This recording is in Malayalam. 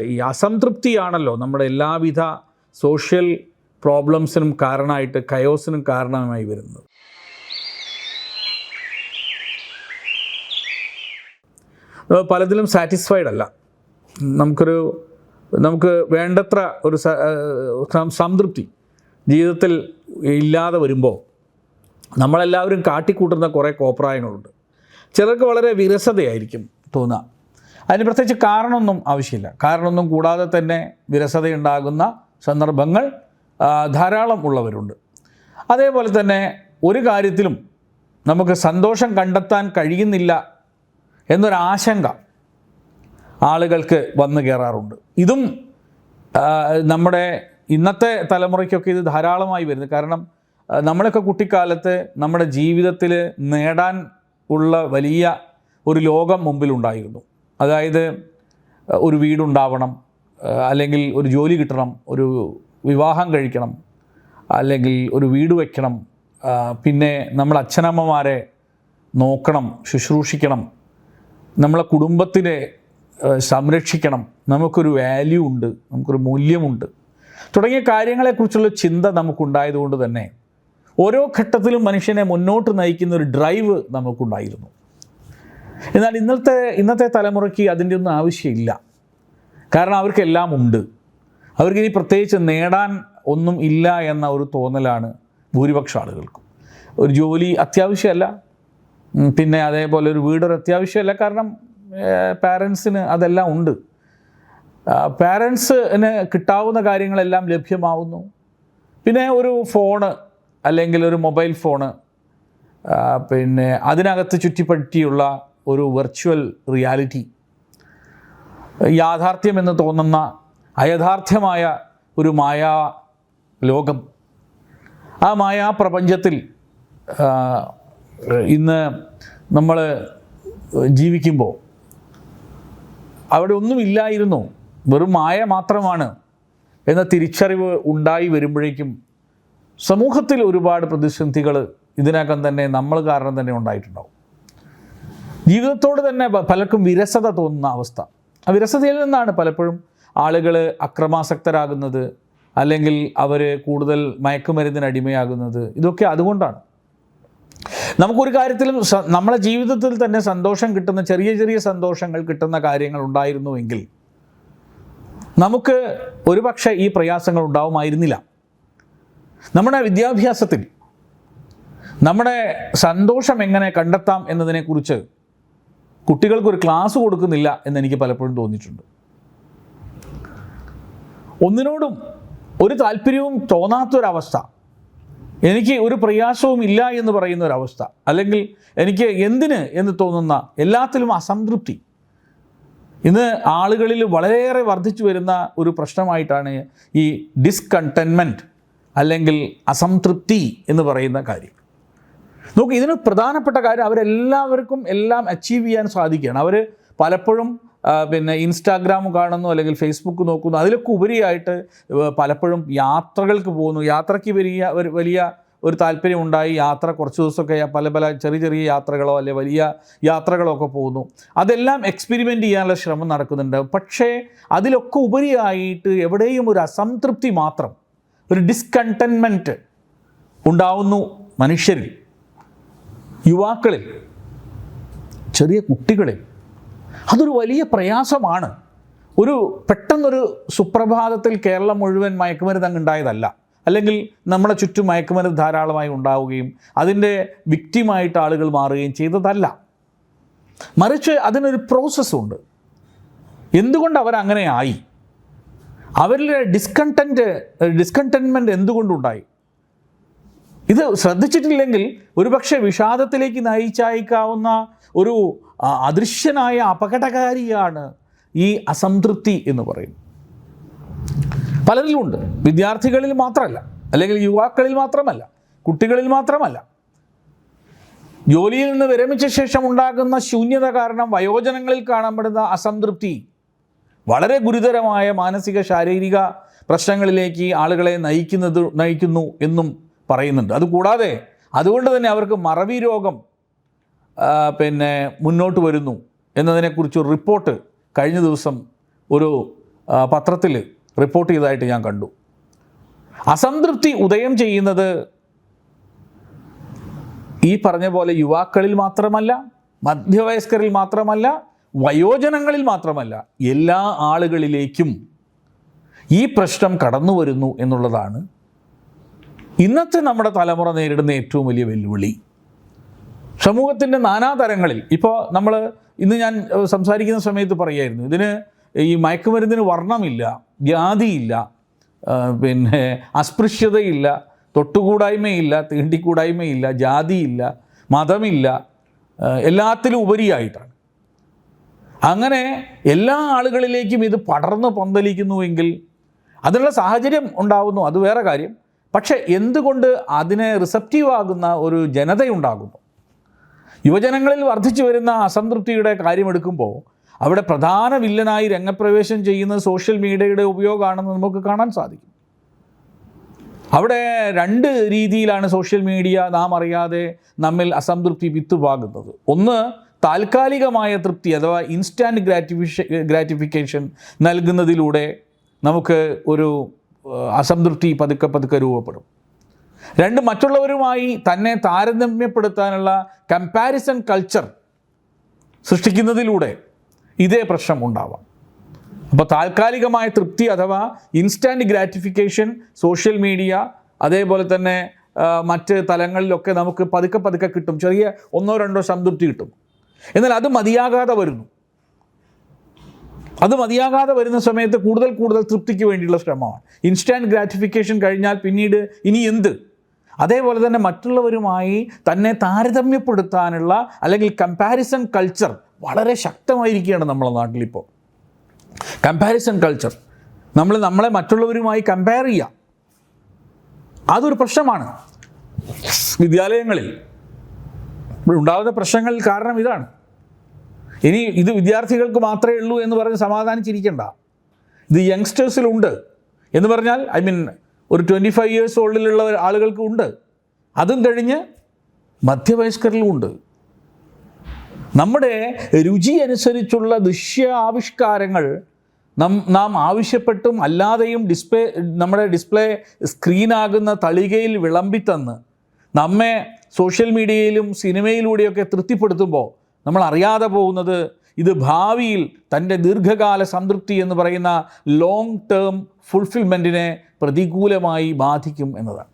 ഈ അസംതൃപ്തിയാണല്ലോ. നമ്മുടെ എല്ലാവിധ സോഷ്യൽ പ്രോബ്ലംസിനും കാരണമായിട്ട് കയോസിനും കാരണമായി വരുന്നത്. പലതിലും സാറ്റിസ്ഫൈഡ് അല്ല. നമുക്കൊരു നമുക്ക് വേണ്ടത്ര ഒരു സംതൃപ്തി ജീവിതത്തിൽ ഇല്ലാതെ വരുമ്പോൾ നമ്മളെല്ലാവരും കാട്ടിക്കൂട്ടുന്ന കുറേ കോപ്രായങ്ങളുണ്ട്. ചിലർക്ക് വളരെ വിരസതയായിരിക്കും തോന്നുക അതിന് പ്രത്യേകിച്ച് കാരണമൊന്നും ആവശ്യമില്ല. കാരണമൊന്നും കൂടാതെ തന്നെ വിരസതയുണ്ടാകുന്ന സന്ദർഭങ്ങൾ ധാരാളം ഉള്ളവരുണ്ട്. അതേപോലെ തന്നെ ഒരു കാര്യത്തിലും നമുക്ക് സന്തോഷം കണ്ടെത്താൻ കഴിയുന്നില്ല എന്നൊരാശങ്ക ആളുകൾക്ക് വന്നു കയറാറുണ്ട് ഇതും നമ്മുടെ ഇന്നത്തെ തലമുറയ്ക്കൊക്കെ ഇത് ധാരാളമായി വരുന്നു. കാരണം നമ്മളൊക്കെ കുട്ടിക്കാലത്ത് നമ്മുടെ ജീവിതത്തിൽ നേടാൻ ഉള്ള വലിയ ഒരു ലോകം മുമ്പിലുണ്ടായിരുന്നു. അതായത് ഒരു വീടുണ്ടാവണം അല്ലെങ്കിൽ ഒരു ജോലി കിട്ടണം ഒരു വിവാഹം കഴിക്കണം അല്ലെങ്കിൽ ഒരു വീട് വയ്ക്കണം പിന്നെ നമ്മൾ അച്ഛനമ്മമാരെ നോക്കണം ശുശ്രൂഷിക്കണം നമ്മളെ കുടുംബത്തിനെ സംരക്ഷിക്കണം നമുക്കൊരു വാല്യൂ ഉണ്ട് നമുക്കൊരു മൂല്യമുണ്ട്. തുടങ്ങിയ കാര്യങ്ങളെക്കുറിച്ചുള്ള ചിന്ത നമുക്കുണ്ടായതുകൊണ്ട് തന്നെ ഓരോ ഘട്ടത്തിലും മനുഷ്യനെ മുന്നോട്ട് നയിക്കുന്ന ഒരു ഡ്രൈവ് നമുക്കുണ്ടായിരുന്നു. എന്നാൽ ഇന്നത്തെ ഇന്നത്തെ തലമുറയ്ക്ക് അതിന്റെ ഒന്നും ആവശ്യമില്ല. കാരണം അവർക്കെല്ലാം ഉണ്ട്. അവർക്കിനി പ്രത്യേകിച്ച് നേടാൻ ഒന്നും ഇല്ല എന്ന ഒരു തോന്നലാണ് ഭൂരിപക്ഷ ആളുകൾക്കും. ഒരു ജോലി അത്യാവശ്യമല്ല. പിന്നെ അതേപോലെ ഒരു വീടൊരു അത്യാവശ്യമല്ല. കാരണം പാരൻസിന് അതെല്ലാം ഉണ്ട്. പാരൻസിന് കിട്ടാവുന്ന കാര്യങ്ങളെല്ലാം ലഭ്യമാവുന്നു. പിന്നെ ഒരു ഫോണ് അല്ലെങ്കിൽ ഒരു മൊബൈൽ ഫോണ് പിന്നെ അതിനകത്ത് ചുറ്റിപ്പറ്റിയുള്ള ഒരു വെർച്വൽ റിയാലിറ്റി യാഥാർത്ഥ്യമെന്ന് തോന്നുന്ന അയഥാർത്ഥ്യമായ ഒരു മായാ ലോകം. ആ മായാ പ്രപഞ്ചത്തിൽ ഇന്ന് നമ്മൾ ജീവിക്കുമ്പോൾ അവിടെ ഒന്നുമില്ലായിരുന്നു. വെറും മായ മാത്രമാണ് എന്ന തിരിച്ചറിവ് ഉണ്ടായി വരുമ്പോഴേക്കും സമൂഹത്തിൽ ഒരുപാട് പ്രതിസന്ധികൾ ഇതിനകം തന്നെ നമ്മൾ കാരണം തന്നെ ഉണ്ടായിട്ടുണ്ടാവും. ജീവിതത്തോട് തന്നെ പലർക്കും വിരസത തോന്നുന്ന അവസ്ഥ. ആ വിരസതയിൽ നിന്നാണ് പലപ്പോഴും ആളുകൾ അക്രമാസക്തരാകുന്നത് അല്ലെങ്കിൽ അവർ കൂടുതൽ മയക്കുമരുന്നിന് അടിമയാകുന്നത്. ഇതൊക്കെ അതുകൊണ്ടാണ്. നമുക്കൊരു കാര്യത്തിലും നമ്മളെ ജീവിതത്തിൽ തന്നെ സന്തോഷം കിട്ടുന്ന ചെറിയ ചെറിയ സന്തോഷങ്ങൾ കിട്ടുന്ന കാര്യങ്ങൾ ഉണ്ടായിരുന്നുവെങ്കിൽ നമുക്ക് ഒരുപക്ഷെ ഈ പ്രയാസങ്ങൾ ഉണ്ടാവുമായിരുന്നില്ല. നമ്മുടെ വിദ്യാഭ്യാസത്തിൽ നമ്മുടെ സന്തോഷം എങ്ങനെ കണ്ടെത്താം എന്നതിനെക്കുറിച്ച് കുട്ടികൾക്ക് ഒരു ക്ലാസ് കൊടുക്കുന്നില്ല എന്ന് എനിക്ക് പലപ്പോഴും തോന്നിയിട്ടുണ്ട്. ഒന്നിനോടും ഒരു താല്പര്യവും തോന്നാത്തൊരവസ്ഥ. എനിക്ക് ഒരു പ്രയാസവും ഇല്ല എന്ന് പറയുന്ന ഒരവസ്ഥ അല്ലെങ്കിൽ എനിക്ക് എന്തിന് എന്ന് തോന്നുന്ന എല്ലാത്തിലും അസംതൃപ്തി. ഇന്ന് ആളുകളിൽ വളരെയേറെ വർദ്ധിച്ചു വരുന്ന ഒരു പ്രശ്നമായിട്ടാണ് ഈ ഡിസ്കണ്ടെൻമെന്റ് അല്ലെങ്കിൽ അസംതൃപ്തി എന്ന് പറയുന്ന കാര്യം. നോക്ക് ഇതിന് പ്രധാനപ്പെട്ട കാര്യം അവരെല്ലാവർക്കും എല്ലാം അച്ചീവ് ചെയ്യാൻ സാധിക്കുകയാണ്. അവർ പലപ്പോഴും പിന്നെ ഇൻസ്റ്റാഗ്രാം കാണുന്നു അല്ലെങ്കിൽ ഫേസ്ബുക്ക് നോക്കുന്നു. അതിലൊക്കെ ഉപരിയായിട്ട് പലപ്പോഴും യാത്രകൾക്ക് പോകുന്നു. യാത്രയ്ക്ക് വലിയ ഒരു വലിയ ഒരു താല്പര്യം ഉണ്ടായി. യാത്ര കുറച്ച് ദിവസമൊക്കെ പല പല ചെറിയ ചെറിയ യാത്രകളോ അല്ലെ വലിയ യാത്രകളോ ഒക്കെ പോകുന്നു. അതെല്ലാം എക്സ്പെരിമെന്റ് ചെയ്യാനുള്ള ശ്രമം നടക്കുന്നുണ്ട്. പക്ഷേ അതിലൊക്കെ ഉപരിയായിട്ട് എവിടെയും ഒരു അസംതൃപ്തി മാത്രം ഒരു ഡിസ്കണ്ടൻമെന്റ് ഉണ്ടാവുന്നു മനുഷ്യരിൽ. യുവാക്കളിൽ ചെറിയ കുട്ടികളിൽ അതൊരു വലിയ പ്രയാസമാണ്. ഒരു പെട്ടെന്നൊരു സുപ്രഭാതത്തിൽ കേരളം മുഴുവൻ മയക്കുമരുന്ന് അങ്ങ് ഉണ്ടായതല്ല. അല്ലെങ്കിൽ നമ്മുടെ ചുറ്റും മയക്കുമരുന്ന് ധാരാളമായി ഉണ്ടാവുകയും അതിന്റെ വിക്റ്റിമായിട്ട് ആളുകൾ മാറുകയും ചെയ്തതല്ല. മറിച്ച് അതിനൊരു പ്രോസസ്സുണ്ട് എന്തുകൊണ്ട് അവരങ്ങനെ ആയി? അവരിലെ ഡിസ്കണ്ടന്റ് ഡിസ്കണ്ടൻമെന്റ് എന്തുകൊണ്ടുണ്ടായി? ഇത് ശ്രദ്ധിച്ചിട്ടില്ലെങ്കിൽ ഒരുപക്ഷെ വിഷാദത്തിലേക്ക് നയിച്ചയക്കാവുന്ന ഒരു അദൃശ്യനായ അപകടകാരിയാണ് ഈ അസംതൃപ്തി എന്ന് പറയും. പലരിലുമുണ്ട് വിദ്യാർത്ഥികളിൽ മാത്രമല്ല. അല്ലെങ്കിൽ യുവാക്കളിൽ മാത്രമല്ല. കുട്ടികളിൽ മാത്രമല്ല. ജോലിയിൽ നിന്ന് വിരമിച്ച ശേഷം ഉണ്ടാകുന്ന ശൂന്യത കാരണം വയോജനങ്ങളിൽ കാണപ്പെടുന്ന അസംതൃപ്തി വളരെ ഗുരുതരമായ മാനസിക ശാരീരിക പ്രശ്നങ്ങളിലേക്ക് ആളുകളെ നയിക്കുന്നത് നയിക്കുന്നു എന്നും പറയുന്നുണ്ട്. അതുകൂടാതെ അതുകൊണ്ട് തന്നെ അവർക്ക് മറവി രോഗം പിന്നെ മുന്നോട്ട് വരുന്നു എന്നതിനെക്കുറിച്ച് ഒരു റിപ്പോർട്ട് കഴിഞ്ഞ ദിവസം ഒരു പത്രത്തിൽ റിപ്പോർട്ട് ചെയ്തതായിട്ട് ഞാൻ കണ്ടു. അസംതൃപ്തി ഉദയം ചെയ്യുന്നത് ഈ പറഞ്ഞ പോലെ യുവാക്കളിൽ മാത്രമല്ല മധ്യവയസ്കരിൽ മാത്രമല്ല വയോജനങ്ങളിൽ മാത്രമല്ല എല്ലാ ആളുകളിലേക്കും ഈ പ്രശ്നം കടന്നു വരുന്നു എന്നുള്ളതാണ് ഇന്നത്തെ നമ്മുടെ തലമുറ നേരിടുന്ന ഏറ്റവും വലിയ വെല്ലുവിളി. സമൂഹത്തിന്റെ നാനാതരങ്ങളിൽ ഇപ്പോൾ നമ്മൾ ഇന്ന് ഞാൻ സംസാരിക്കുന്ന സമയത്ത് പറയായിരുന്നു ഇതിന് ഈ മയക്കുമരുന്നിന് വർണമില്ല ജാതിയില്ല പിന്നെ അസ്പൃശ്യതയില്ല തൊട്ടുകൂടായ്മയില്ല തീണ്ടിക്കൂടായ്മയില്ല ജാതിയില്ല മതമില്ല എല്ലാത്തിലും ഉപരിയായിട്ടാണ്. അങ്ങനെ എല്ലാ ആളുകളിലേക്കും ഇത് പടർന്ന് പന്തലിക്കുന്നുവെങ്കിൽ അതിനുള്ള സാഹചര്യം ഉണ്ടാവുന്നു അത് വേറെ കാര്യം. പക്ഷേ എന്തുകൊണ്ട് അതിനെ റിസപ്റ്റീവ് ആകുന്ന ഒരു ജനതയുണ്ടാകുന്നു? യുവജനങ്ങളിൽ വർദ്ധിച്ചു വരുന്ന അസംതൃപ്തിയുടെ കാര്യമെടുക്കുമ്പോൾ അവിടെ പ്രധാന വില്ലനായി രംഗപ്രവേശം ചെയ്യുന്ന സോഷ്യൽ മീഡിയയുടെ ഉപയോഗമാണെന്ന് നമുക്ക് കാണാൻ സാധിക്കും. അവിടെ രണ്ട് രീതിയിലാണ് സോഷ്യൽ മീഡിയ നാം അറിയാതെ നമ്മിൽ അസംതൃപ്തി വിത്തുപാകുന്നത്. ഒന്ന് താൽക്കാലികമായ തൃപ്തി അഥവാ ഇൻസ്റ്റാന്റ് ഗ്രാറ്റിഫിഷ ഗ്രാറ്റിഫിക്കേഷൻ നൽകുന്നതിലൂടെ നമുക്ക് ഒരു അസംതൃപ്തി പതുക്കെ പതുക്കെ രൂപപ്പെടും. രണ്ട് മറ്റുള്ളവരുമായി തന്നെ താരതമ്യപ്പെടുത്താനുള്ള കമ്പാരിസൺ കൾച്ചർ സൃഷ്ടിക്കുന്നതിലൂടെ ഇതേ പ്രശ്നം ഉണ്ടാവാം. അപ്പോൾ താൽക്കാലികമായ തൃപ്തി അഥവാ ഇൻസ്റ്റാന്റ് ഗ്രാറ്റിഫിക്കേഷൻ സോഷ്യൽ മീഡിയ അതേപോലെ തന്നെ മറ്റ് തലങ്ങളിലൊക്കെ നമുക്ക് പതുക്കെ പതുക്കെ കിട്ടും. ചെറിയ ഒന്നോ രണ്ടോ സംതൃപ്തി കിട്ടും. എന്നാൽ അത് മതിയാകാതെ വരുന്നു. അത് മതിയാകാതെ വരുന്ന സമയത്ത് കൂടുതൽ കൂടുതൽ തൃപ്തിക്ക് വേണ്ടിയുള്ള ശ്രമമാണ്. ഇൻസ്റ്റാന്റ് ഗ്രാറ്റിഫിക്കേഷൻ കഴിഞ്ഞാൽ പിന്നീട് ഇനി എന്ത്? അതേപോലെ തന്നെ മറ്റുള്ളവരുമായി തന്നെ താരതമ്യപ്പെടുത്താനുള്ള അല്ലെങ്കിൽ കമ്പാരിസൺ കൾച്ചർ വളരെ ശക്തമായിരിക്കുകയാണ് നമ്മളെ നാട്ടിലിപ്പോൾ കമ്പാരിസൺ കൾച്ചർ നമ്മൾ നമ്മളെ മറ്റുള്ളവരുമായി കമ്പയർ ചെയ്യാം അതൊരു പ്രശ്നമാണ്. വിദ്യാലയങ്ങളിൽ. ഉണ്ടാകുന്ന പ്രശ്നങ്ങളിൽ കാരണം ഇതാണ്. ഇനി ഇത് വിദ്യാർത്ഥികൾക്ക് മാത്രമേ ഉള്ളൂ എന്ന് പറഞ്ഞ് സമാധാനിച്ചിരിക്കണ്ട. ഇത് യങ്സ്റ്റേഴ്സിലുണ്ട് എന്ന് പറഞ്ഞാൽ ഐ മീൻ ഒരു ട്വന്റി ഫൈവ് ഇയേഴ്സ് ഓൾഡിലുള്ള ആളുകൾക്കും ഉണ്ട്. അതും കഴിഞ്ഞ് മധ്യവയസ്കരിലും ഉണ്ട്. നമ്മുടെ രുചി അനുസരിച്ചുള്ള ദൃശ്യ ആവിഷ്കാരങ്ങൾ നം നാം ആവശ്യപ്പെട്ടും അല്ലാതെയും ഡിസ്പ്ലേ നമ്മുടെ ഡിസ്പ്ലേ സ്ക്രീനാകുന്ന തളികയിൽ വിളമ്പിത്തന്ന് നമ്മെ സോഷ്യൽ മീഡിയയിലും സിനിമയിലൂടെയൊക്കെ തൃപ്തിപ്പെടുത്തുമ്പോൾ നമ്മൾ അറിയാതെ പോകുന്നത് ഇത് ഭാവിയിൽ തന്റെ ദീർഘകാല സംതൃപ്തി എന്ന് പറയുന്ന ലോങ് ടേം ഫുൾഫിൽമെന്റിനെ പ്രതികൂലമായി ബാധിക്കും എന്നതാണ്.